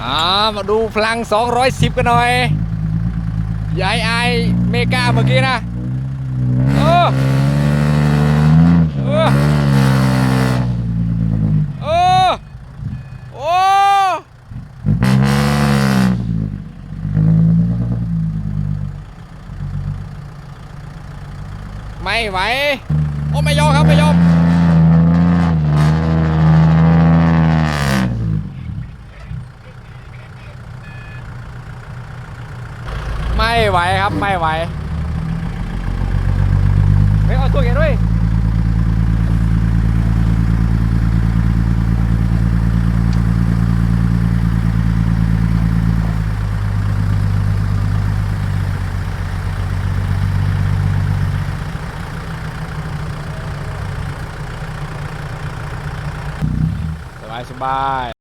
อ่ามาดูพลัง 210 กันหน่อยยายไอเมกาเมื่อกี้นะเออเออเออโอ้ไม่ไหว โอ้ไม่ยอมครับ ไม่ยอม ไม่ไหวครับไม่ไหวเฮ้ยเอาตัวแกด้วยสบายสบาย